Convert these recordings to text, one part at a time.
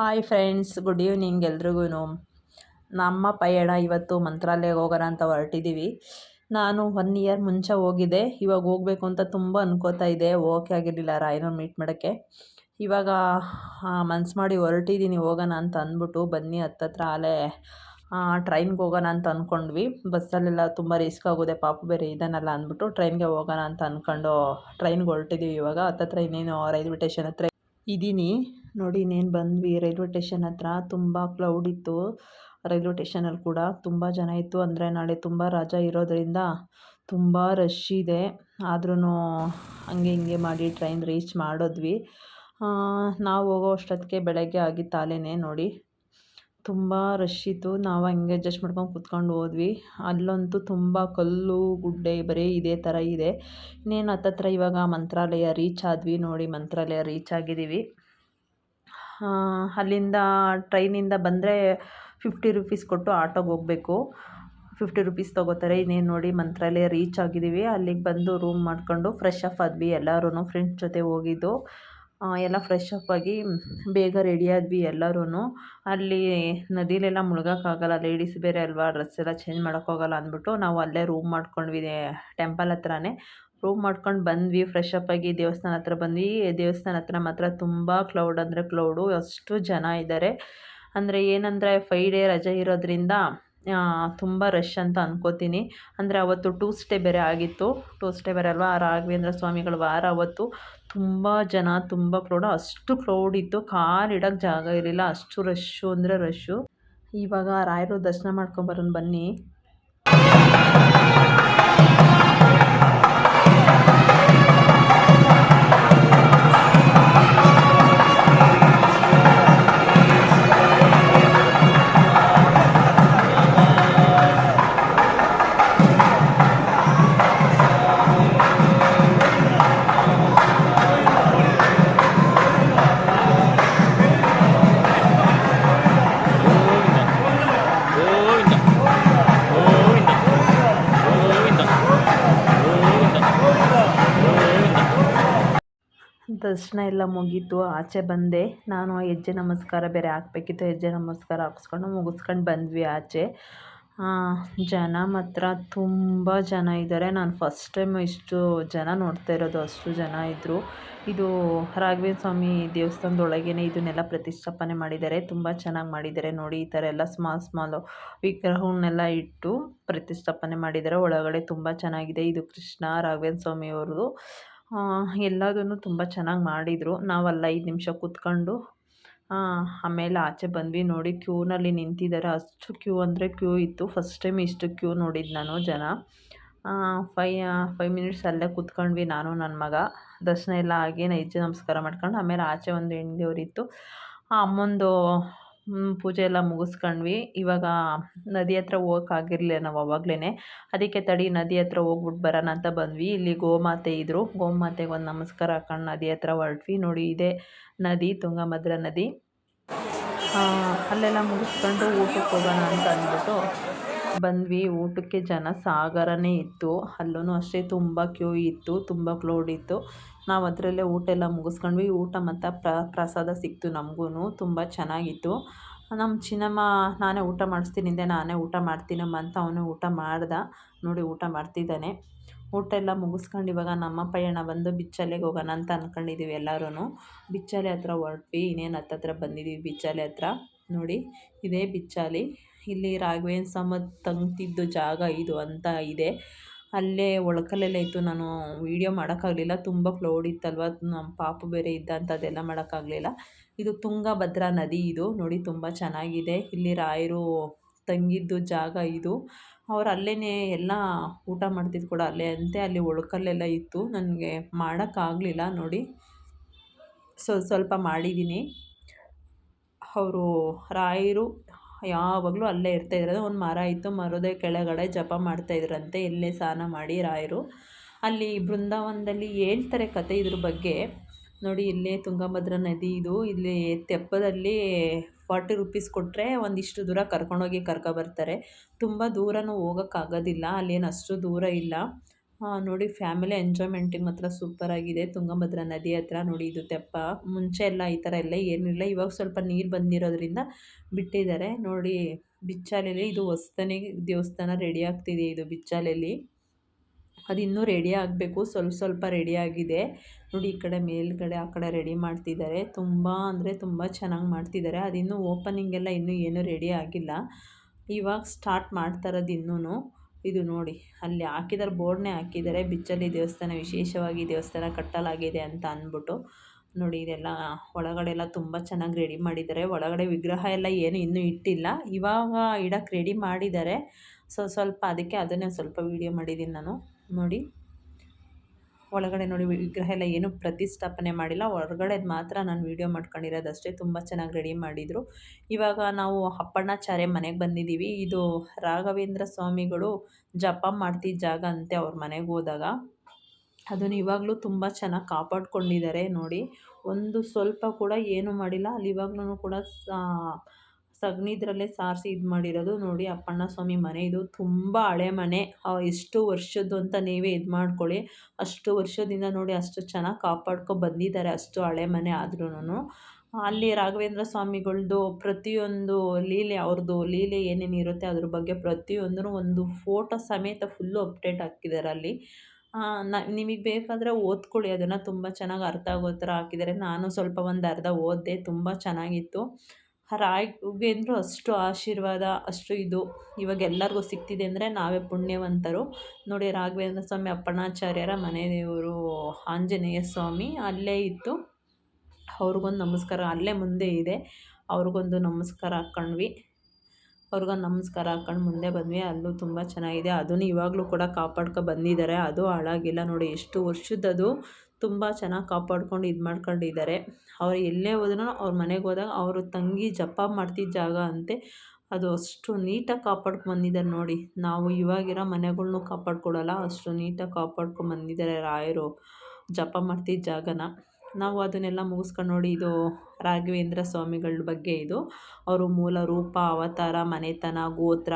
Hi friends good evening ಎಲ್ರಿಗೂ ನಮ್ಮ ಪಯಣ ಇವತ್ತು ಮಂತ್ರಾಲಯಕ್ಕೆ ಹೋಗೋಣ ಅಂತ ಹೊರಟಿದ್ದೀವಿ ನಾನು ಒನ್ ಇಯರ್ ಮುಂಚೆ ಹೋಗಿದ್ದೆ. ಇವಾಗ ಹೋಗಬೇಕು ಅಂತ ತುಂಬ ಅನ್ಕೋತಾ ಇದ್ದೆ. ಓಕೆ ಆಗಿರಲಿಲ್ಲ ರಾಯನ ಮೀಟ್ ಮಾಡೋಕ್ಕೆ. ಇವಾಗ ಮನ್ಸು ಮಾಡಿ ಹೊರಟಿದ್ದೀನಿ ಹೋಗೋಣ ಅಂತ ಅಂದ್ಬಿಟ್ಟು ಬನ್ನಿ ಹತ್ತತ್ರ ಅಲ್ಲೇ ಟ್ರೈನ್ಗೆ ಹೋಗೋಣ ಅಂತ ಅಂದ್ಕೊಂಡ್ವಿ ಬಸ್ಸಲ್ಲೆಲ್ಲ ತುಂಬ ರಿಸ್ಕ್ ಆಗೋದೆ, ಪಾಪು ಬೇರೆ ಇದನ್ನೆಲ್ಲ ಅಂದ್ಬಿಟ್ಟು ಟ್ರೈನ್ಗೆ ಹೋಗೋಣ ಅಂತ ಅಂದ್ಕೊಂಡು ಟ್ರೈನ್ಗೆ ಹೊರಟಿದ್ದೀವಿ ಇವಾಗ. ಹತ್ತತ್ರ ಇನ್ನೇನು, ರೈಲ್ವೆ ಸ್ಟೇಷನ್ ಹತ್ರ ಇದ್ದೀನಿ. ನೋಡಿ, ಇನ್ನೇನು ಬಂದ್ವಿ. ರೈಲ್ವೆ ಟೇಷನ್ ಹತ್ರ ತುಂಬ ಕ್ಲೌಡ್ ಇತ್ತು. ರೈಲ್ವೆ ಟೇಷನಲ್ಲಿ ಕೂಡ ತುಂಬ ಜನ ಇತ್ತು. ಅಂದರೆ ನಾಳೆ ತುಂಬ ರಜಾ ಇರೋದರಿಂದ ತುಂಬ ರಶ್ ಇದೆ. ಆದ್ರೂ ಹಂಗೆ ಹಿಂಗೆ ಮಾಡಿ ಟ್ರೈನ್ ರೀಚ್ ಮಾಡಿದ್ವಿ. ನಾವು ಹೋಗೋ ಅಷ್ಟೊತ್ತಿಗೆ ಬೆಳಗ್ಗೆ ಆಗಿತ್ತಾಲೇ ನೋಡಿ. ತುಂಬ ರಶ್ ಇತ್ತು. ನಾವು ಹಂಗೆ ಅಡ್ಜಸ್ಟ್ ಮಾಡ್ಕೊಂಡು ಕುತ್ಕೊಂಡು ಹೋದ್ವಿ. ಅಲ್ಲಂತೂ ತುಂಬ ಕಲ್ಲು, ಗುಡ್ಡೆ ಬರೀ ಇದೇ ಥರ ಇದೆ. ಇನ್ನೇನು ಹತ್ತತ್ರ ಇವಾಗ ಮಂತ್ರಾಲಯ ರೀಚ್ ಆದ್ವಿ ನೋಡಿ. ಮಂತ್ರಾಲಯ ರೀಚ್ ಆಗಿದ್ದೀವಿ. ಅಲ್ಲಿಂದ ಟ್ರೈನಿಂದ ಬಂದರೆ ಫಿಫ್ಟಿ ರುಪೀಸ್ ಕೊಟ್ಟು ಆಟೋಗೆ ಹೋಗಬೇಕು. ಫಿಫ್ಟಿ ರುಪೀಸ್ ತೊಗೋತಾರೆ. ಇನ್ನೇನು ನೋಡಿ, ಮಂತ್ರಾಲಯ ರೀಚ್ ಆಗಿದ್ದೀವಿ ಅಲ್ಲಿಗೆ ಬಂದು ರೂಮ್ ಮಾಡಿಕೊಂಡು ಫ್ರೆಶ್ ಅಪ್ ಆದ್ವಿ. ಎಲ್ಲರೂ ಫ್ರೆಂಡ್ಸ್ ಜೊತೆ ಹೋಗಿದ್ದು. ಎಲ್ಲ ಫ್ರೆಶ್ ಅಪ್ ಆಗಿ, ಬೇಗ ರೆಡಿ ಆದ್ವಿ ಎಲ್ಲರೂ ಅಲ್ಲಿ ನದಿಲೆಲ್ಲ ಮುಳುಗೋಕ್ಕಾಗಲ್ಲ. ಲೇಡೀಸ್ ಬೇರೆ ಅಲ್ವಾ? ಡ್ರೆಸ್ ಎಲ್ಲ ಚೇಂಜ್ ಮಾಡೋಕ್ಕೋಗಲ್ಲ ಅಂದ್ಬಿಟ್ಟು ನಾವು ಅಲ್ಲೇ ರೂಮ್ ಮಾಡ್ಕೊಂಡ್ವಿ ಟೆಂಪಲ್ ಹತ್ರನೇ. ರೂಮ್ ಮಾಡ್ಕೊಂಡು ಬಂದ್ವಿ ಫ್ರೆಶ್ ಅಪ್ ಆಗಿ ದೇವಸ್ಥಾನ ಹತ್ರ ಬಂದ್ವಿ. ದೇವಸ್ಥಾನ ಹತ್ರ ಮಾತ್ರ ತುಂಬ ಕ್ಲೌಡ್ ಅಂದರೆ ಕ್ಲೌಡು ಅಷ್ಟು ಜನ ಇದ್ದಾರೆ ಅಂದರೆ ಏನಂದರೆ ಫೈ ಡೇ ರಜೆ ಇರೋದ್ರಿಂದ ತುಂಬ ರಶ್ ಅಂತ ಅಂದ್ಕೋತೀನಿ ಅಂದರೆ ಅವತ್ತು ಟೂಸ್ಡೇ ಬೇರೆ ಆಗಿತ್ತು. ಟೂಸ್ಡೇ ಬೇರೆ ಅಲ್ವಾ? ರಾಘವೇಂದ್ರ ಸ್ವಾಮಿಗಳ ವಾರ ಅವತ್ತು. ತುಂಬ ಜನ, ತುಂಬ ಕ್ರೌಡ್ ಅಷ್ಟು ಕ್ರೌಡ್ ಇತ್ತು. ಕಾಲು ಇಡೋಕ್ಕೆ ಜಾಗ ಇರಲಿಲ್ಲ. ಅಷ್ಟು ರಶ್ಶು ಅಂದರೆ ರಶ್ಶು ಇವಾಗ ರಾಯರು ದರ್ಶನ ಮಾಡ್ಕೊಂಬರೋಣ ಬನ್ನಿ. ದರ್ಶನ ಎಲ್ಲ ಮುಗೀತು. ಆಚೆ ಬಂದೆ. ನಾನು ಹೆಜ್ಜೆ ನಮಸ್ಕಾರ ಬೇರೆ ಹಾಕ್ಬೇಕಿತ್ತು. ಹೆಜ್ಜೆ ನಮಸ್ಕಾರ ಹಾಕ್ಸ್ಕೊಂಡು ಮುಗಿಸ್ಕೊಂಡು ಬಂದ್ವಿ ಆಚೆ. ಜನ ಮಾತ್ರ ತುಂಬ ಜನ ಇದ್ದಾರೆ. ನಾನು ಫಸ್ಟ್ ಟೈಮ್ ಇಷ್ಟು ಜನ ನೋಡ್ತಾ ಇರೋದು. ಅಷ್ಟು ಜನ ಇದ್ದರು ಇದು ರಾಘವೇಂದ್ರ ಸ್ವಾಮಿ ದೇವಸ್ಥಾನದೊಳಗೇನೆ ಇದನ್ನೆಲ್ಲ ಪ್ರತಿಷ್ಠಾಪನೆ ಮಾಡಿದ್ದಾರೆ. ತುಂಬ ಚೆನ್ನಾಗಿ ಮಾಡಿದ್ದಾರೆ. ನೋಡಿ, ಈ ಥರ ಎಲ್ಲ ಸ್ಮಾಲ್ ಸ್ಮಾಲು ವಿಗ್ರಹವನ್ನೆಲ್ಲ ಇಟ್ಟು ಪ್ರತಿಷ್ಠಾಪನೆ ಮಾಡಿದ್ದಾರೆ. ಒಳಗಡೆ ತುಂಬ ಚೆನ್ನಾಗಿದೆ. ಇದು ಕೃಷ್ಣ ರಾಘವೇಂದ್ರ ಸ್ವಾಮಿಯವ್ರದ್ದು ಎಲ್ಲದನ್ನು ತುಂಬ ಚೆನ್ನಾಗಿ ಮಾಡಿದರು. ನಾವು ಅಲ್ಲಿ ಐದು ನಿಮಿಷ ಕೂತ್ಕೊಂಡು ಆಮೇಲೆ ಆಚೆ ಬಂದ್ವಿ ನೋಡಿ ಕ್ಯೂನಲ್ಲಿ ನಿಂತಿದ್ದಾರೆ ಅಷ್ಟು ಕ್ಯೂ ಅಂದರೆ ಕ್ಯೂ ಇತ್ತು. ಫಸ್ಟ್ ಟೈಮ್ ಇಷ್ಟು ಕ್ಯೂ ನೋಡಿದ್ದು ನಾನು ಜನ. ಫೈ ಫೈವ್ ಮಿನಿಟ್ಸ್ ಅಲ್ಲೇ ಕೂತ್ಕೊಂಡ್ವಿ ನಾನು ನನ್ನ ಮಗ. ದರ್ಶನ ಎಲ್ಲ ಆಗಿ ನೈಜ ನಮಸ್ಕಾರ ಮಾಡ್ಕೊಂಡು, ಆಮೇಲೆ ಆಚೆ ಒಂದು ಹೆಣ್ಣು ಆ, ಅಮ್ಮಂದು ಪೂಜೆ ಎಲ್ಲ ಮುಗಿಸ್ಕೊಂಡ್ವಿ. ಇವಾಗ ನದಿ ಹತ್ರ ಹೋಗೋಕ್ಕಾಗಿರ್ಲಿಲ್ಲ ನಾವು ಅವಾಗಲೇ ಅದಕ್ಕೆ ತಡಿ ನದಿ ಹತ್ರ ಹೋಗ್ಬಿಟ್ಟು ಬರೋಣ ಅಂತ ಬಂದ್ವಿ. ಇಲ್ಲಿ ಗೋಮಾತೆ ಇದ್ದರು ಗೋಮಾತೆಗೆ ಒಂದು ನಮಸ್ಕಾರ ಹಾಕೊಂಡು ನದಿ ಹತ್ರ ಹೊರಟ್ವಿ. ನೋಡಿ ಇದೇ ನದಿ, ತುಂಗಭದ್ರಾ ನದಿ. ಅಲ್ಲೆಲ್ಲ ಮುಗಿಸ್ಕೊಂಡು ಊಟಕ್ಕೆ ಹೋಗೋಣ ಅಂತ ಅಂದ್ಬಿಟ್ಟು ಬಂದ್ವಿ. ಊಟಕ್ಕೆ ಜನ ಸಾಗರನೇ ಇತ್ತು. ಅಲ್ಲೂ ಅಷ್ಟೇ ತುಂಬ ಕ್ಯೂ ಇತ್ತು. ತುಂಬ ಕ್ಲೋಡ್ ಇತ್ತು. ನಾವು ಅದರಲ್ಲೇ ಊಟ ಎಲ್ಲ ಮುಗಿಸ್ಕೊಂಡ್ವಿ. ಊಟ ಮತ್ತು ಪ್ರಸಾದ ಸಿಕ್ತು ನಮಗೂ ತುಂಬ ಚೆನ್ನಾಗಿತ್ತು. ನಮ್ಮ ಚಿನ್ನಮ್ಮ, ನಾನೇ ಊಟ ಮಾಡಿಸ್ತೀನಿಂದೆ ನಾನೇ ಊಟ ಮಾಡ್ತೀನಮ್ಮ ಅಂತ ಅವನು ಊಟ ಮಾಡ್ದ. ನೋಡಿ ಊಟ ಮಾಡ್ತಿದ್ದಾನೆ. ಊಟ ಎಲ್ಲ ಮುಗಿಸ್ಕೊಂಡು ಇವಾಗ ನಮ್ಮ ಪಯಣ ಬಂದು ಬಿಚ್ಚಲೆಗೆ ಹೋಗೋಣ ಅಂತ ಅಂದ್ಕೊಂಡಿದ್ದೀವಿ ಎಲ್ಲರೂ ಬಿಚ್ಚಾಲೆ ಹತ್ರ ಹೊರಟ್ವಿ, ಇನ್ನೇನು ಹತ್ತತ್ರ ಬಂದಿದ್ದೀವಿ ಬಿಚ್ಚಾಲೆ ಹತ್ರ. ನೋಡಿ, ಇದೇ ಬಿಚ್ಚಾಲಿ. ಇಲ್ಲಿ ರಾಘವೇಂದ್ರ ಸಮ ತಂಗ್ತಿದ್ದು ಜಾಗ ಇದು ಅಂತ ಇದೆ. ಅಲ್ಲೇ ಒಳಕಲ್ಲೆಲ್ಲ ಇತ್ತು ನಾನು ವೀಡಿಯೋ ಮಾಡೋಕ್ಕಾಗಲಿಲ್ಲ. ತುಂಬ ಫ್ಲೋಡ್ ಇತ್ತಲ್ವ? ನಮ್ಮ ಪಾಪು ಬೇರೆ ಇದ್ದ ಅಂತ ಅದೆಲ್ಲ ಮಾಡೋಕ್ಕಾಗಲಿಲ್ಲ. ಇದು ತುಂಗಭದ್ರಾ ನದಿ ಇದು. ನೋಡಿ, ತುಂಬ ಚೆನ್ನಾಗಿದೆ. ಇಲ್ಲಿ ರಾಯರು ತಂಗಿದ್ದು ಜಾಗ ಇದು. ಅವ್ರು ಅಲ್ಲೇ ಎಲ್ಲ ಊಟ ಮಾಡ್ತಿದ್ದು ಕೂಡ ಅಲ್ಲೇ. ಅಂತೆ ಅಲ್ಲಿ ಒಳಕಲ್ಲೆಲ್ಲ ಇತ್ತು. ನನಗೆ ಮಾಡೋಕ್ಕಾಗಲಿಲ್ಲ. ನೋಡಿ, ಸ್ವಲ್ಪ ಸ್ವಲ್ಪ ಮಾಡಿದ್ದೀನಿ ಅವರು ರಾಯರು ಯಾವಾಗಲೂ ಅಲ್ಲೇ ಇರ್ತಾ ಇರ್ತಾಯಿದ್ರು ಒಂದು ಮರ ಇತ್ತು, ಮರದ ಕೆಳಗಡೆ ಜಪ ಮಾಡ್ತಾಯಿದ್ರಂತೆ ಇಲ್ಲೇ ಸ್ನಾನ ಮಾಡಿ ರಾಯರು. ಅಲ್ಲಿ ಬೃಂದಾವನದಲ್ಲಿ ಹೇಳ್ತಾರೆ ಕತೆ ಇದ್ರ ಬಗ್ಗೆ. ನೋಡಿ, ಇಲ್ಲೇ ತುಂಗಭದ್ರಾ ನದಿ ಇದು. ಇಲ್ಲಿ ತೆಪ್ಪದಲ್ಲಿ ಫಾರ್ಟಿ ರುಪೀಸ್ ಕೊಟ್ಟರೆ ಒಂದಿಷ್ಟು ದೂರ ಕರ್ಕೊಂಡೋಗಿ ಕರ್ಕೊಬರ್ತಾರೆ ತುಂಬ ದೂರನೂ ಹೋಗೋಕ್ಕಾಗೋದಿಲ್ಲ. ಅಲ್ಲೇನು ಅಷ್ಟು ದೂರ ಇಲ್ಲ. ನೋಡಿ, ಫ್ಯಾಮಿಲಿ ಎಂಜಾಯ್ಮೆಂಟಿಗೆ ಮಾತ್ರ ಸೂಪರ್ ಆಗಿದೆ ತುಂಗಭದ್ರಾ ನದಿ ಹತ್ರ ನೋಡಿ, ಇದು ತೆಪ್ಪ ಮುಂಚೆ ಎಲ್ಲ ಈ ಥರ ಎಲ್ಲ ಏನಿಲ್ಲ. ಇವಾಗ ಸ್ವಲ್ಪ ನೀರು ಬಂದಿರೋದ್ರಿಂದ ಬಿಟ್ಟಿದ್ದಾರೆ. ನೋಡಿ ಬಿಚ್ಚಾಲೆಯಲ್ಲಿ ಇದು ಹೊಸ್ತನಿ ದೇವಸ್ಥಾನ ರೆಡಿ ಆಗ್ತಿದೆ ಇದು ಬಿಚ್ಚಾಲೆಯಲ್ಲಿ ಅದು ಇನ್ನೂ ರೆಡಿ ಆಗಬೇಕು. ಸ್ವಲ್ಪ ಸ್ವಲ್ಪ ರೆಡಿ ಆಗಿದೆ. ನೋಡಿ, ಈ ಕಡೆ ಮೇಲ್ಗಡೆ ಆ ಕಡೆ ರೆಡಿ ಮಾಡ್ತಿದ್ದಾರೆ. ತುಂಬ ಅಂದರೆ ತುಂಬ ಚೆನ್ನಾಗಿ ಮಾಡ್ತಿದ್ದಾರೆ. ಅದಿನ್ನೂ ಓಪನಿಂಗ್ ಎಲ್ಲ ಇನ್ನೂ ಏನೂ ರೆಡಿ ಆಗಿಲ್ಲ. ಇವಾಗ ಸ್ಟಾರ್ಟ್ ಮಾಡ್ತಾ ಇರೋದು ಇನ್ನೂ ಇದು ನೋಡಿ, ಅಲ್ಲಿ ಹಾಕಿದ್ದಾರೆ ಬೋರ್ಡ್ನೇ ಹಾಕಿದ್ದಾರೆ ಬಿಚ್ಚಲ್ಲಿ ದೇವಸ್ಥಾನ, ವಿಶೇಷವಾಗಿ ದೇವಸ್ಥಾನ ಕಟ್ಟಲಾಗಿದೆ ಅಂತ ಅಂದ್ಬಿಟ್ಟು ನೋಡಿ, ಇದೆಲ್ಲ ಒಳಗಡೆ ಎಲ್ಲ ತುಂಬ ಚೆನ್ನಾಗಿ ರೆಡಿ ಮಾಡಿದ್ದಾರೆ. ಒಳಗಡೆ ವಿಗ್ರಹ ಎಲ್ಲ ಏನು ಇನ್ನೂ ಇಟ್ಟಿಲ್ಲ. ಇವಾಗ ಇಡಕ್ಕೆ ರೆಡಿ ಮಾಡಿದ್ದಾರೆ. ಸೊ, ಸ್ವಲ್ಪ ಅದಕ್ಕೆ ಅದನ್ನೇ ಸ್ವಲ್ಪ ವೀಡಿಯೋ ಮಾಡಿದ್ದೀನಿ ನಾನು. ನೋಡಿ. ಒಳಗಡೆ ನೋಡಿ, ವಿಗ್ರಹ ಎಲ್ಲ ಏನು ಪ್ರತಿಷ್ಠಾಪನೆ ಮಾಡಿಲ್ಲ. ಹೊರಗಡೆ ಮಾತ್ರ ನಾನು ವೀಡಿಯೋ ಮಾಡ್ಕೊಂಡಿರೋದಷ್ಟೇ ತುಂಬ ಚೆನ್ನಾಗಿ ರೆಡಿ ಮಾಡಿದರು. ಇವಾಗ ನಾವು ಅಪ್ಪಣ್ಣಾಚಾರ್ಯ ಮನೆಗೆ ಬಂದಿದ್ದೀವಿ ಇದು ರಾಘವೇಂದ್ರ ಸ್ವಾಮಿಗಳು ಜಪ ಮಾಡ್ತಿದ್ದ ಜಾಗ ಅಂತೆ ಅವ್ರ ಮನೆಗೆ ಹೋದಾಗ. ಅದನ್ನು ಇವಾಗಲೂ ತುಂಬ ಚೆನ್ನಾಗಿ ಕಾಪಾಡ್ಕೊಂಡಿದ್ದಾರೆ ನೋಡಿ. ಒಂದು ಸ್ವಲ್ಪ ಕೂಡ ಏನೂ ಮಾಡಿಲ್ಲ. ಅಲ್ಲಿ ಇವಾಗ್ಲೂ ಕೂಡ ಸಗಣಿದ್ರಲ್ಲೇ ಸಾರಿಸಿ ಇದು ಮಾಡಿರೋದು ನೋಡಿ ಅಪ್ಪಣ್ಣ ಸ್ವಾಮಿ ಮನೆ ಇದು ತುಂಬ ಹಳೆ ಮನೆ. ಎಷ್ಟು ವರ್ಷದ್ದು ಅಂತ ನೀವೇ ಇದು ಮಾಡ್ಕೊಳ್ಳಿ. ಅಷ್ಟು ವರ್ಷದಿಂದ ನೋಡಿ ಅಷ್ಟು ಚೆನ್ನಾಗಿ ಕಾಪಾಡ್ಕೊ ಬಂದಿದ್ದಾರೆ ಅಷ್ಟು ಹಳೆ ಮನೆ ಆದ್ರೂ ಅಲ್ಲಿ ರಾಘವೇಂದ್ರ ಸ್ವಾಮಿಗಳ್ದು ಪ್ರತಿಯೊಂದು ಲೀಲೆ ಅವ್ರದ್ದು ಲೀಲೆ ಏನೇನು ಇರುತ್ತೆ ಅದ್ರ ಬಗ್ಗೆ ಪ್ರತಿಯೊಂದೂ ಒಂದು ಫೋಟೋ ಸಮೇತ ಫುಲ್ಲು ಅಪ್ಡೇಟ್ ಹಾಕಿದ್ದಾರೆ ಅಲ್ಲಿ. ನ, ನಿಮಗೆ ಬೇಕಾದರೆ ಓದ್ಕೊಳ್ಳಿ, ಅದನ್ನು ತುಂಬ ಚೆನ್ನಾಗಿ ಅರ್ಥ ಆಗೋ ಥರ ಹಾಕಿದ್ದಾರೆ. ನಾನು ಸ್ವಲ್ಪ ಒಂದು ಅರ್ಧ ಓದಿದೆ, ತುಂಬ ಚೆನ್ನಾಗಿತ್ತು. ರಾಘವೇಂದ್ರು ಅಷ್ಟು ಆಶೀರ್ವಾದ, ಅಷ್ಟು ಇದು ಇವಾಗ ಎಲ್ಲರಿಗೂ ಸಿಗ್ತಿದೆ ಅಂದರೆ ನಾವೇ ಪುಣ್ಯವಂತರು. ನೋಡಿ ರಾಘವೇಂದ್ರ ಸ್ವಾಮಿ ಅಪ್ಪಣ್ಣಾಚಾರ್ಯರ ಮನೆ ದೇವರು ಆಂಜನೇಯ ಸ್ವಾಮಿ, ಅಲ್ಲೇ ಇತ್ತು ಅವ್ರಿಗೊಂದು ನಮಸ್ಕಾರ, ಅಲ್ಲೇ ಮುಂದೆ ಇದೆ. ಅವ್ರಿಗೊಂದು ನಮಸ್ಕಾರ ಹಾಕ್ಕೊಂಡ್ವಿ ಅವ್ರಿಗೊಂದು ನಮಸ್ಕಾರ ಹಾಕ್ಕೊಂಡು ಮುಂದೆ ಬಂದ್ವಿ. ಅಲ್ಲೂ ತುಂಬ ಚೆನ್ನಾಗಿದೆ. ಅದನ್ನು ಇವಾಗಲೂ ಕೂಡ ಕಾಪಾಡ್ಕೊ ಬಂದಿದ್ದಾರೆ. ಅದು ಹಾಳಾಗಿಲ್ಲ. ನೋಡಿ ಎಷ್ಟು ವರ್ಷದ್ದದು ತುಂಬ ಚೆನ್ನಾಗಿ ಕಾಪಾಡ್ಕೊಂಡು ಇದು ಮಾಡ್ಕೊಂಡಿದ್ದಾರೆ. ಅವ್ರು ಎಲ್ಲೇ ಹೋದ್ರೂ ಅವ್ರ ಮನೆಗೆ ಹೋದಾಗ ಅವರು ತಂಗಿ ಜಪ ಮಾಡ್ತಿದ್ದ ಜಾಗ ಅಂತೆ. ಅದು ಅಷ್ಟು ನೀಟಾಗಿ ಕಾಪಾಡ್ಕೊಂಡು ಬಂದಿದ್ದಾರೆ ನೋಡಿ. ನಾವು ಇವಾಗಿರೋ ಮನೆಗಳ್ನೂ ಕಾಪಾಡ್ಕೊಡಲ್ಲ, ಅಷ್ಟು ನೀಟಾಗಿ ಕಾಪಾಡ್ಕೊಂಡು ಬಂದಿದ್ದಾರೆ ರಾಯರು ಜಪ ಮಾಡ್ತಿದ್ದ ಜಾಗನ. ನಾವು ಅದನ್ನೆಲ್ಲ ಮುಗಿಸ್ಕೊಂಡು ನೋಡಿ, ಇದು ರಾಘವೇಂದ್ರ ಸ್ವಾಮಿಗಳ ಬಗ್ಗೆ ಇದು. ಅವರು ಮೂಲ ರೂಪ, ಅವತಾರ, ಮನೆತನ, ಗೋತ್ರ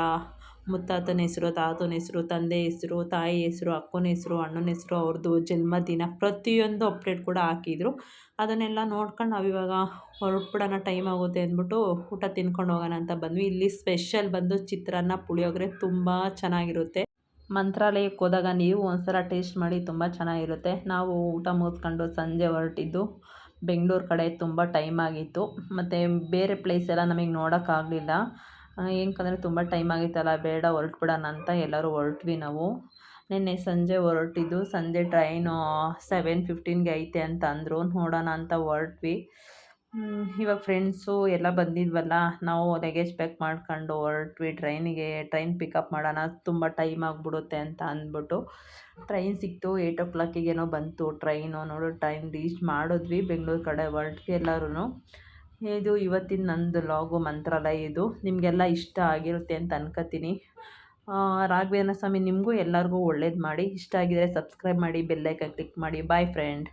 ಮುತ್ತಾತನ ಹೆಸರು, ತಾತನ ಹೆಸರು, ತಂದೆ ಹೆಸರು, ತಾಯಿ ಹೆಸರು, ಅಕ್ಕನ ಹೆಸರು, ಅಣ್ಣನ ಹೆಸರು, ಅವ್ರದ್ದು ಜನ್ಮದಿನ ಪ್ರತಿಯೊಂದು ಅಪ್ಡೇಟ್ ಕೂಡ ಹಾಕಿದ್ರು. ಅದನ್ನೆಲ್ಲ ನೋಡ್ಕೊಂಡು ನಾವು ಇವಾಗ ಹೊರಟ್ಬಿಡೋಣ ಟೈಮ್ ಆಗುತ್ತೆ ಅಂದ್ಬಿಟ್ಟು ಊಟ ತಿನ್ಕೊಂಡು ಹೋಗೋಣ ಅಂತ ಬಂದ್ವಿ. ಇಲ್ಲಿ ಸ್ಪೆಷಲ್ ಬಂದು ಚಿತ್ರಾನ್ನ ಪುಳಿಯೋಗರೆ ತುಂಬ ಚೆನ್ನಾಗಿರುತ್ತೆ. ಮಂತ್ರಾಲಯಕ್ಕೆ ಹೋದಾಗ ನೀವು ಒಂದ್ಸಲ ಟೇಸ್ಟ್ ಮಾಡಿ ತುಂಬ ಚೆನ್ನಾಗಿರುತ್ತೆ. ನಾವು ಊಟ ಮುಗಿಸ್ಕೊಂಡು ಸಂಜೆ ಹೊರಟಿದ್ದು ಬೆಂಗಳೂರು ಕಡೆ ತುಂಬ ಟೈಮ್ ಆಗಿತ್ತು. ಮತ್ತು ಬೇರೆ ಪ್ಲೇಸ್ ಎಲ್ಲ ನಮಗೆ ನೋಡೋಕ್ಕಾಗಲಿಲ್ಲ. ಏನಕ್ಕಂದರೆ ತುಂಬ ಟೈಮ್ ಆಗಿತ್ತಲ್ಲ, ಬೇಡ ಹೊರಟ್ಬಿಡೋಣ ಅಂತ ಎಲ್ಲರೂ ಹೊರಟ್ವಿ ನಾವು. ನಿನ್ನೆ ಸಂಜೆ ಹೊರಟಿದ್ದು, ಸಂಜೆ ಟ್ರೈನು ಸೆವೆನ್ ಫಿಫ್ಟೀನ್ಗೆ ಐತೆ ಅಂತ ಅಂದರು ನೋಡೋಣ ಅಂತ ಹೊರಟ್ವಿ. ಇವಾಗ ಫ್ರೆಂಡ್ಸು ಎಲ್ಲ ಬಂದಿದ್ವಲ್ಲ, ನಾವು ಲಗೇಜ್ ಪ್ಯಾಕ್ ಮಾಡ್ಕೊಂಡು ಹೊರಟ್ವಿ ಟ್ರೈನಿಗೆ ಟ್ರೈನ್ ಪಿಕಪ್ ಮಾಡೋಣ, ತುಂಬ ಟೈಮ್ ಆಗಿಬಿಡುತ್ತೆ ಅಂತ ಅಂದ್ಬಿಟ್ಟು. ಟ್ರೈನ್ ಸಿಕ್ತು ಏಯ್ಟ್ ಓ ಕ್ಲಾಕಿಗೇನೋ ಬಂತು ಟ್ರೈನು ನೋಡು ಟ್ರೈನ್ ರೀಚ್ ಮಾಡಿದ್ವಿ, ಬೆಂಗಳೂರು ಕಡೆ ಹೊರಟ್ವಿ ಎಲ್ಲರೂ ಇದು ಇವತ್ತಿನ ನಂದು ಲಾಗು ಮಂತ್ರಾಲಯ ಇದು. ನಿಮಗೆಲ್ಲ ಇಷ್ಟ ಆಗಿರುತ್ತೆ ಅಂತ ಅನ್ಕೋತೀನಿ. ರಾಘವೇಂದ್ರ ಸ್ವಾಮಿ, ನಿಮಗೂ ಎಲ್ಲರಿಗೂ ಒಳ್ಳೇದು ಮಾಡಿ. ಇಷ್ಟ ಆಗಿದರೆ ಸಬ್ಸ್ಕ್ರೈಬ್ ಮಾಡಿ ಬೆಲ್ಲೈಕನ್ ಕ್ಲಿಕ್ ಮಾಡಿ. Bye friend